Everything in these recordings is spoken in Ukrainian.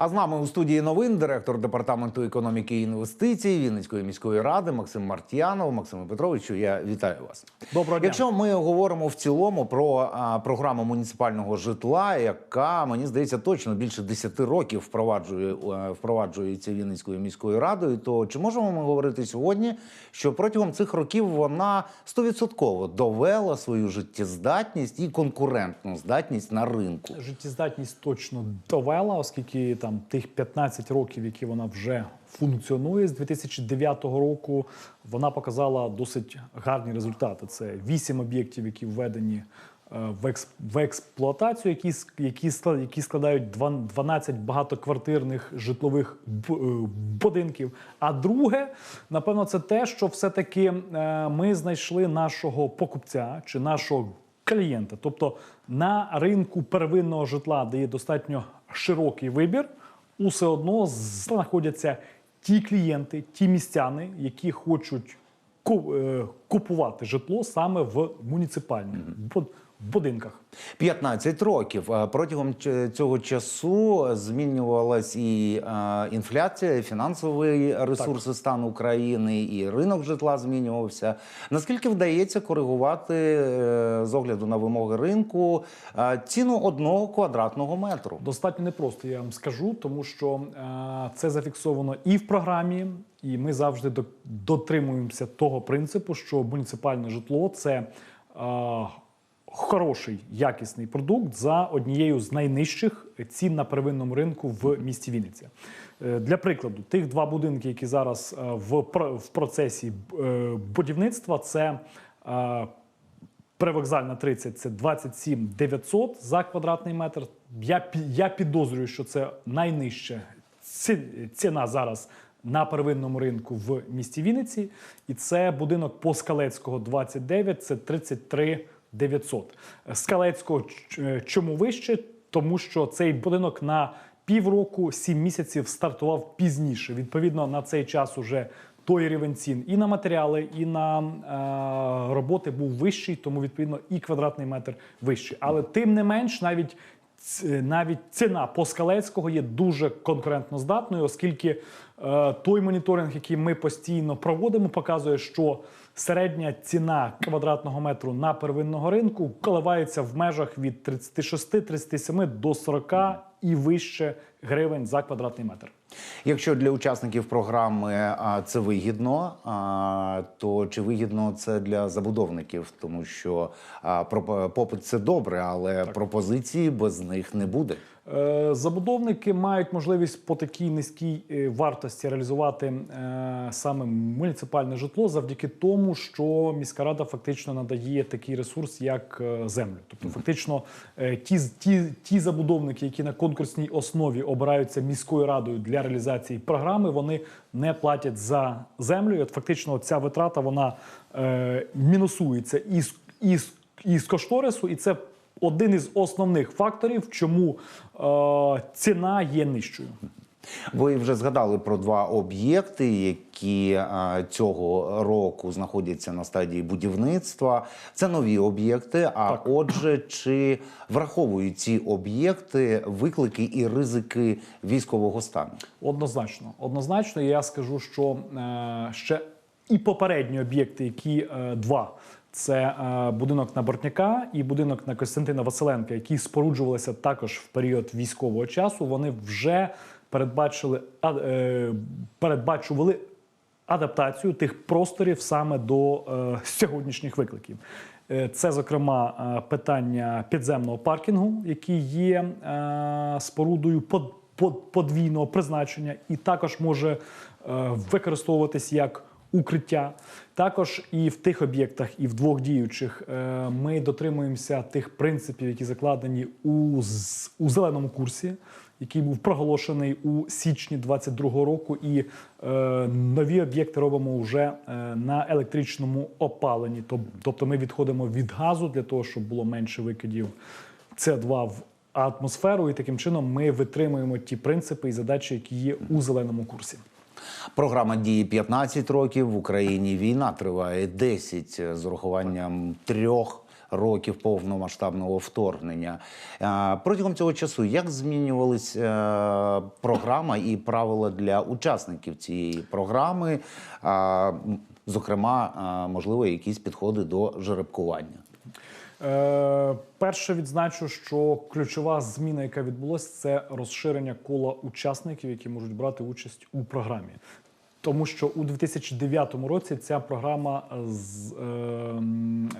А з нами у студії новин директор департаменту економіки і інвестицій Вінницької міської ради Максим Мартьянов. Максиме Петровичу, я вітаю вас. Доброго дня. Якщо ми говоримо в цілому про а, програму муніципального житла, яка мені здається точно більше 10 років впроваджує е, впроваджується Вінницькою міською радою, то чи можемо ми говорити сьогодні, що протягом цих років вона стовідсотково довела свою життєздатність і конкурентну здатність на ринку? Життєздатність точно довела, оскільки там тих 15 років, які вона вже функціонує з 2009 року, вона показала досить гарні результати. Це 8 об'єктів, які введені е, в, експ- в експлуатацію, які, які, які складають дван- 12 багатоквартирних житлових е, будинків. А друге, напевно, це те, що все-таки е, ми знайшли нашого покупця чи нашого клієнта. Тобто на ринку первинного житла, де є достатньо широкий вибір, усе одно знаходяться ті клієнти, ті містяни, які хочуть е, купувати житло саме в муніципальних бу- будинках. 15 років. Е, Протягом цього часу змінювалась і е, інфляція, і фінансові ресурси стану України, і ринок житла змінювався. Наскільки вдається коригувати е, з огляду на вимоги ринку ціну одного квадратного метру? Достатньо непросто, я вам скажу, тому що це зафіксовано і в програмі, і ми завжди до- дотримуємося того принципу, що муніципальне житло це е, хороший якісний продукт за однією з найнижчих цін на первинному ринку в місті Вінниця. Е, Для прикладу, тих два будинки, які зараз е, в, в процесі е, будівництва, це Привокзальна 30 це 27 900 за квадратний метр. Я, я підозрюю, що це найнижча ціна зараз на первинному ринку в місті Вінниці. І це будинок по Скалецького 29, це 33 900. Скалецького чому вище? Тому що цей будинок на півроку, 7 місяців стартував пізніше. Відповідно, на цей час уже той рівень цін і на матеріали, і на е, роботи був вищий, тому відповідно і квадратний метр вищий. Але тим не менш, навіть навіть ціна Поскалецького є дуже конкурентно здатною, оскільки е, той моніторинг, який ми постійно проводимо, показує, що середня ціна квадратного метру на первинного ринку коливається в межах від 36-37 до 40 і вище гривень за квадратний метр. Якщо для учасників програми це вигідно, то чи вигідно це для забудовників? Тому що попит це добре, але пропозиції без них не буде. Е, Забудовники мають можливість по такій низькій е, вартості реалізувати е, саме муніципальне житло завдяки тому, що міська рада фактично надає такий ресурс, як землю. Тобто, фактично, ті, ті, ті забудовники, які на конкурсній основі обираються міською радою для реалізації програми, вони не платять за землю. І от фактично, ця витрата вона е, мінусується із, із, із кошторису, і це один із основних факторів, чому е, ціна є нижчою. Ви вже згадали про два об'єкти, які цього року знаходяться на стадії будівництва. Це нові об'єкти. А Так. отже, чи враховують ці об'єкти виклики і ризики військового стану? Однозначно, однозначно, я скажу, що е, ще і попередні об'єкти, які е, два. Це е, будинок на Бортняка і будинок на Костянтина Василенка, які споруджувалися також в період військового часу. Вони вже передбачили е, передбачували адаптацію тих просторів саме до е, сьогоднішніх викликів. Це, зокрема, питання підземного паркінгу, який є спорудою под- под- подвійного призначення, і також може використовуватись як укриття. Також і в тих об'єктах, і в двох діючих е, ми дотримуємося тих принципів, які закладені у, у зеленому курсі який був проголошений у січні 22-го року, і е, нові об'єкти робимо вже е, на електричному опаленні. Тоб- Тобто ми відходимо від газу для того, щоб було менше викидів СО2 в атмосферу, і таким чином ми витримуємо ті принципи і задачі, які є у зеленому курсі. Програма діє 15 років. В Україні війна триває 10 з урахуванням трьох років повномасштабного вторгнення. Е, Протягом цього часу як змінювались е, програма і правила для учасників цієї програми? Зокрема, е, можливо, якісь підходи до жеребкування. Е, перше відзначу, що ключова зміна, яка відбулася, це розширення кола учасників, які можуть брати участь у програмі. Тому що у 2009 році ця програма з, е,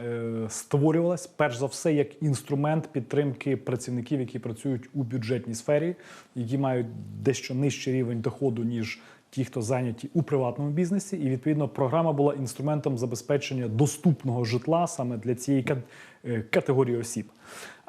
е, створювалась перш за все як інструмент підтримки працівників, які працюють у бюджетній сфері, які мають дещо нижчий рівень доходу ніж ті, хто зайняті у приватному бізнесі. І відповідно програма була інструментом забезпечення доступного житла саме для цієї е, категорії осіб.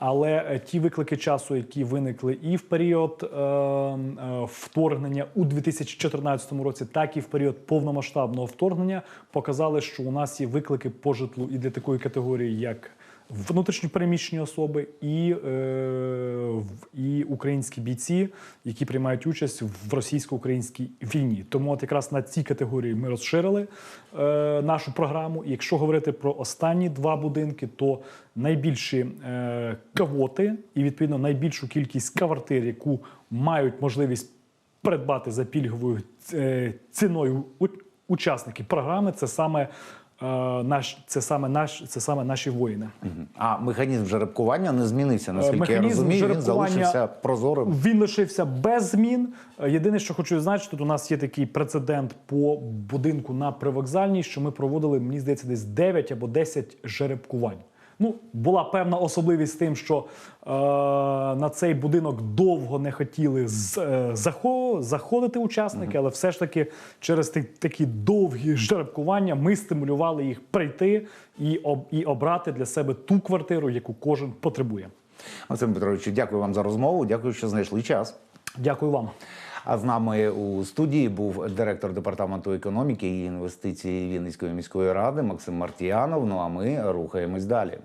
Але е, ті виклики часу, які виникли і в період е, е, вторгнення у 2014 році, так і в період повномасштабного вторгнення, показали, що у нас є виклики по житлу і для такої категорії, як внутрішньо переміщені особи і, е, і українські бійці, які приймають участь в російсько-українській війні. Тому от якраз на ці категорії ми розширили е, нашу програму. І якщо говорити про останні два будинки, то найбільші е, кавоти і відповідно найбільшу кількість квартир, яку мають можливість придбати за пільговою е, ціною учасники програми, це саме. Е, Наш це саме наш це саме наші воїни. А механізм жеребкування не змінився, наскільки я розумію. Він залишився прозорим. Він лишився без змін. Е, Єдине, що хочу зазначити, тут у нас є такий прецедент по будинку на привокзальній, що ми проводили, мені здається, десь 9 або 10 жеребкувань. Ну, була певна особливість тим, що е, на цей будинок довго не хотіли з, е, захо- заходити учасники, але все ж таки через такі довгі жеребкування ми стимулювали їх прийти і, об, і обрати для себе ту квартиру, яку кожен потребує. Максим Петровичу, дякую вам за розмову. Дякую, що знайшли час. Дякую вам. А з нами у студії був директор департаменту економіки і інвестицій Вінницької міської ради Максим Мартіянов. Ну а ми рухаємось далі.